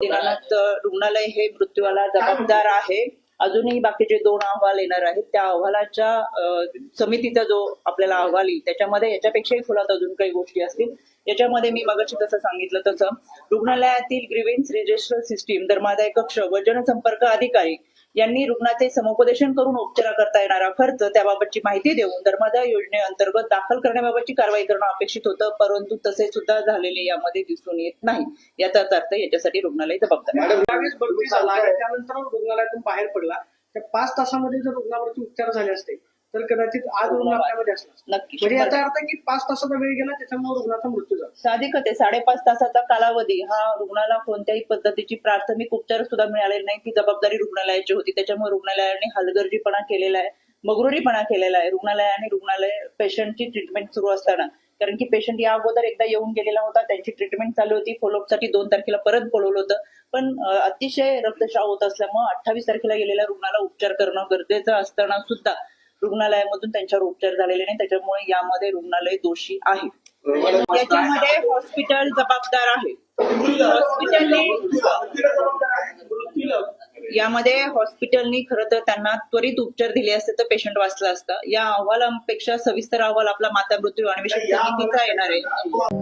दिनानाथ रुग्णालय हे मृत्यूला जबाबदार आहे. अजूनही बाकीचे दोन अहवाल येणार आहेत. त्या अहवालाच्या समितीचा जो आपल्याला अहवाल येईल त्याच्यामध्ये याच्यापेक्षाही खोलात अजून काही गोष्टी असतील. याच्यामध्ये मी मगाशी तसं सांगितलं तसं रुग्णालयातील ग्रीवेन्स रजिस्टर सिस्टीम धर्मादाय कक्ष व जनसंपर्क अधिकारी यांनी रुग्णाचे समुपदेशन करून उपचार करता येणारा खर्च त्याबाबतची माहिती देऊन धर्मादाय योजनेअंतर्गत दाखल करण्याबाबतची कारवाई करणं अपेक्षित होतं परंतु तसे सुद्धा झालेले यामध्ये दिसून येत नाही. याचाच अर्थ याच्यासाठी रुग्णालय जबाबदार रुग्णालयातून बाहेर पडला त्या पाच तासामध्ये जर रुग्णावरती उपचार झाले असते तर कदाचित आज रुग्ण आपल्यामध्ये असला. नक्की. म्हणजे याचा अर्थ की पाच तासाचा वेळ गेला त्याच्यामुळे रुग्णाचा मृत्यू झाला. साहजिकच आहे साडेपाच तासाचा कालावधी. हा रुग्णाला कोणत्याही पद्धतीची प्राथमिक उपचार सुद्धा मिळालेला नाही. ती जबाबदारी रुग्णालयाची होती. त्याच्यामुळे रुग्णालयाने हलगर्जीपणा केलेला आहे मगरुरीपणा केलेला आहे. रुग्णालयाने रुग्णालय पेशंटची ट्रीटमेंट सुरू असताना. कारण की पेशंट या अगोदर एकदा येऊन गेलेला होता त्यांची ट्रीटमेंट चालू होती. फॉलोअपसाठी दोन तारखेला परत बोलवलं होतं. पण अतिशय रक्तस्राव होत असल्यामुळे अठ्ठावीस तारखेला गेलेल्या रुग्णाला उपचार करणं गरजेचं असताना सुद्धा रुग्णालयामधून त्यांच्यावर उपचार झालेले नाही. त्याच्यामुळे यामध्ये रुग्णालय दोषी आहे. याच्यामध्ये हॉस्पिटल जबाबदार आहे. हॉस्पिटलने यामध्ये हॉस्पिटलनी खरं तर त्यांना त्वरित उपचार दिले असते तर पेशंट वाचला असता. या अहवालापेक्षा सविस्तर अहवाल आपला माता मृत्यू अन्वेषण समितीचा येणार आहे.